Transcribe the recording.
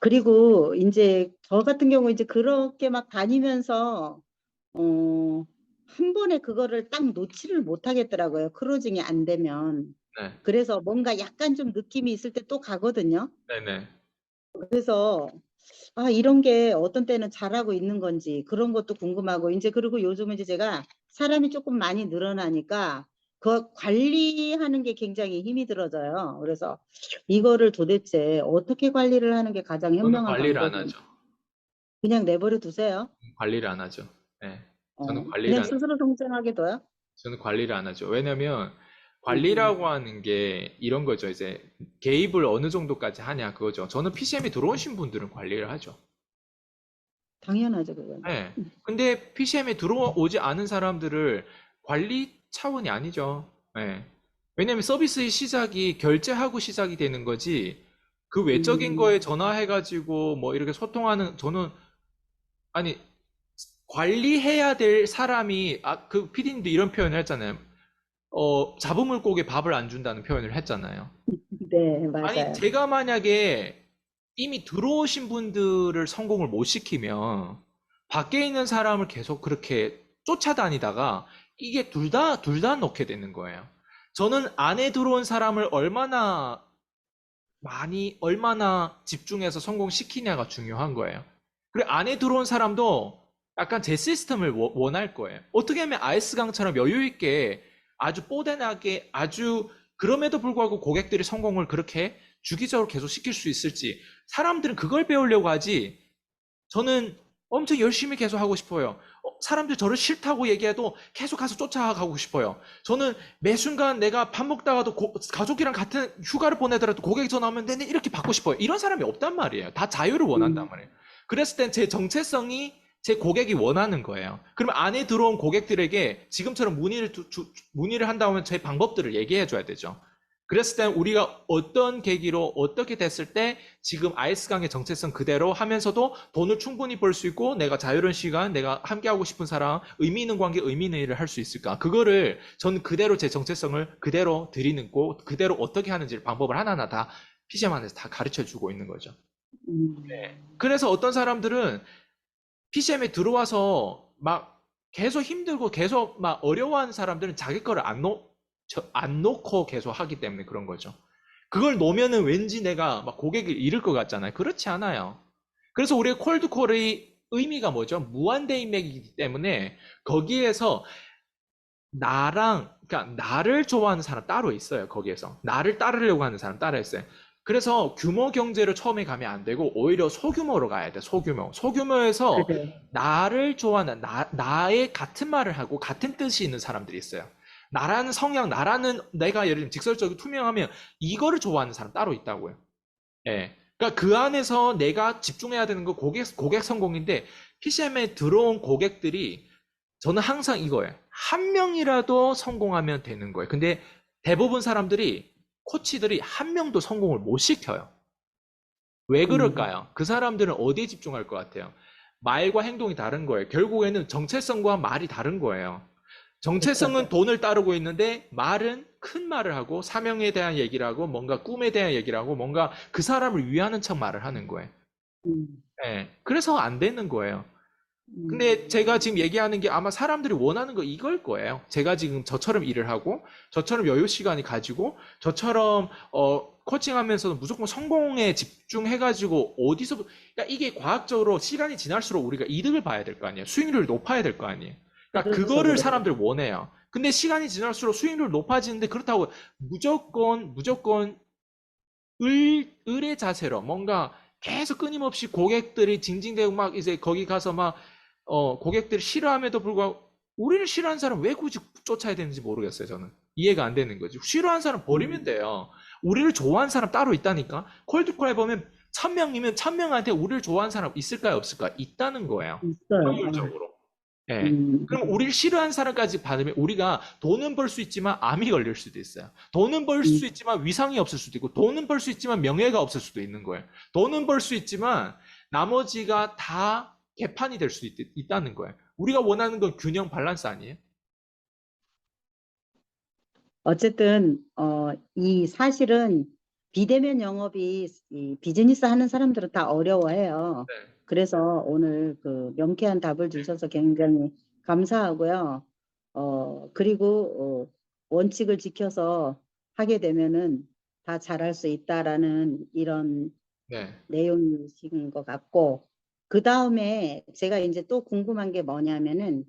그리고 이제 저 같은 경우 이제 그렇게 막 다니면서 어, 한 번에 그거를 딱 놓지를 못하겠더라고요. 크루징이 안 되면. 네. 그래서 뭔가 약간 좀 느낌이 있을 때 또 가거든요. 네네. 그래서 아, 이런 게 어떤 때는 잘하고 있는 건지 그런 것도 궁금하고 이제 그리고 요즘은 이제 제가 사람이 조금 많이 늘어나니까 그 관리하는 게 굉장히 힘이 들어져요. 그래서 이거를 도대체 어떻게 관리를 하는 게 가장 저는 현명한 관리를 안 방법인지 하죠. 그냥 내버려 두세요. 관리를 안 하죠. 네. 어, 저는 관리를 그냥 안 스스로 성장하게 둬요. 저는 관리를 안 하죠. 왜냐면 음. 관리라고 하는 게 이런 거죠. 이제 개입을 어느 정도까지 하냐 그거죠. 저는 PCM에 들어오신 분들은 관리를 하죠. 당연하죠, 그건. 네. 근데 PCM에 들어오지 않은 사람들을 관리 차원이 아니죠. 네. 왜냐면 서비스의 시작이 결제하고 시작이 되는 거지. 그 외적인 음. 거에 전화해가지고 뭐 이렇게 소통하는 저는 아니 관리해야 될 사람이 아그 PD님도 이런 표현을 했잖아요. 어 잡은 물고기에 밥을 안 준다는 표현을 했잖아요. 네, 맞아요. 아니 제가 만약에 이미 들어오신 분들을 성공을 못 시키면 밖에 있는 사람을 계속 그렇게 쫓아다니다가 이게 둘 다 둘다 놓게 되는 거예요. 저는 안에 들어온 사람을 얼마나 많이 얼마나 집중해서 성공시키냐가 중요한 거예요. 그리고 안에 들어온 사람도 약간 제 시스템을 워- 원할 거예요. 어떻게 하면 아이스강처럼 여유 있게 아주 뽀대나게 아주 그럼에도 불구하고 고객들이 성공을 그렇게 주기적으로 계속 시킬 수 있을지 사람들은 그걸 배우려고 하지 저는 엄청 열심히 계속 하고 싶어요. 어, 사람들 저를 싫다고 얘기해도 계속 가서 쫓아가고 싶어요. 저는 매 순간 내가 밥 먹다가도 고- 가족이랑 같은 휴가를 보내더라도 고객이 전화 오면 내내 이렇게 받고 싶어요. 이런 사람이 없단 말이에요. 다 자유를 원한단 음. 말이에요. 그랬을 땐 제 정체성이 제 고객이 원하는 거예요. 그러면 안에 들어온 고객들에게 지금처럼 문의를 주- 문의를 한다면 제 방법들을 얘기해 줘야 되죠. 그랬을 땐 우리가 어떤 계기로 어떻게 됐을 때 지금 아이스강의 정체성 그대로 하면서도 돈을 충분히 벌 수 있고 내가 자유로운 시간, 내가 함께하고 싶은 사람, 의미 있는 관계, 의미 있는 일을 할 수 있을까? 그거를 전 그대로 제 정체성을 그대로 드리는 거, 그대로 어떻게 하는지 방법을 하나하나 다 PCM 안에서 다 가르쳐 주고 있는 거죠. 음. 그래서 어떤 사람들은 PCM에 들어와서 막 계속 힘들고 계속 막 어려워하는 사람들은 자기 거를 안 놓, 저- 안 놓고 계속 하기 때문에 그런 거죠. 그걸 놓으면은 왠지 내가 막 고객을 잃을 것 같잖아요. 그렇지 않아요. 그래서 우리의 콜드콜의 의미가 뭐죠? 무한대 인맥이기 때문에 거기에서 나랑, 그러니까 나를 좋아하는 사람 따로 있어요. 거기에서. 나를 따르려고 하는 사람 따로 있어요. 그래서 규모 경제로 처음에 가면 안 되고 오히려 소규모로 가야 돼. 소규모. 소규모에서 그래. 나를 좋아하는 나, 나의 같은 말을 하고 같은 뜻이 있는 사람들이 있어요. 나라는 성향, 나라는 내가 예를 들면 직설적이고 투명하면 이거를 좋아하는 사람 따로 있다고요. 예. 그러니까 그 안에서 내가 집중해야 되는 거 고객, 고객 성공인데 PCM에 들어온 고객들이 저는 항상 이거예요. 한 명이라도 성공하면 되는 거예요. 근데 대부분 사람들이 코치들이 한 명도 성공을 못 시켜요. 왜 그럴까요? 그 사람들은 어디에 집중할 것 같아요? 말과 행동이 다른 거예요. 결국에는 정체성과 말이 다른 거예요. 정체성은 돈을 따르고 있는데 말은 큰 말을 하고 사명에 대한 얘기를 하고 뭔가 꿈에 대한 얘기를 하고 뭔가 그 사람을 위하는 척 말을 하는 거예요. 음. 예. 그래서 안 되는 거예요. 음. 근데 제가 지금 얘기하는 게 아마 사람들이 원하는 거 이걸 거예요. 제가 지금 저처럼 일을 하고, 저처럼 여유 시간이 가지고, 저처럼 어 코칭하면서도 무조건 성공에 집중해가지고 어디서 그러니까 이게 과학적으로 시간이 지날수록 우리가 이득을 봐야 될 거 아니에요. 수익률을 높아야 될 거 아니에요. 그러니까 그거를. 사람들 원해요. 근데 시간이 지날수록 수익률 높아지는데 그렇다고 무조건 무조건 을 을의 자세로 뭔가 계속 끊임없이 고객들이 징징대고 막 이제 거기 가서 막 어, 고객들이 싫어함에도 불구하고 우리를 싫어하는 사람 왜 굳이 쫓아야 되는지 모르겠어요, 저는. 이해가 안 되는 거지. 싫어하는 사람 버리면 돼요. 우리를 좋아하는 사람 따로 있다니까. 콜드콜에 보면 천 명이면 천 명한테 우리를 좋아하는 사람 있을까요, 없을까? 있다는 거예요. 있어요. 확률적으로. 예. 음. 그럼 우리를 싫어하는 사람까지 받으면 우리가 돈은 벌 수 있지만 암이 걸릴 수도 있어요. 돈은 벌 수 있지만 위상이 없을 수도 있고, 돈은 벌 수 있지만 명예가 없을 수도 있는 거예요. 돈은 벌 수 있지만 나머지가 다 개판이 될 수 있다는 거예요. 우리가 원하는 건 균형 밸런스 아니에요? 어쨌든 어, 이 사실은 비대면 영업이 이 비즈니스 하는 사람들은 다 어려워해요. 네. 그래서 오늘 그 명쾌한 답을 주셔서 굉장히 감사하고요. 어, 그리고 어, 원칙을 지켜서 하게 되면은 다 잘할 수 있다라는 이런 네. 내용이신 것 같고, 그 다음에 제가 이제 또 궁금한 게 뭐냐면은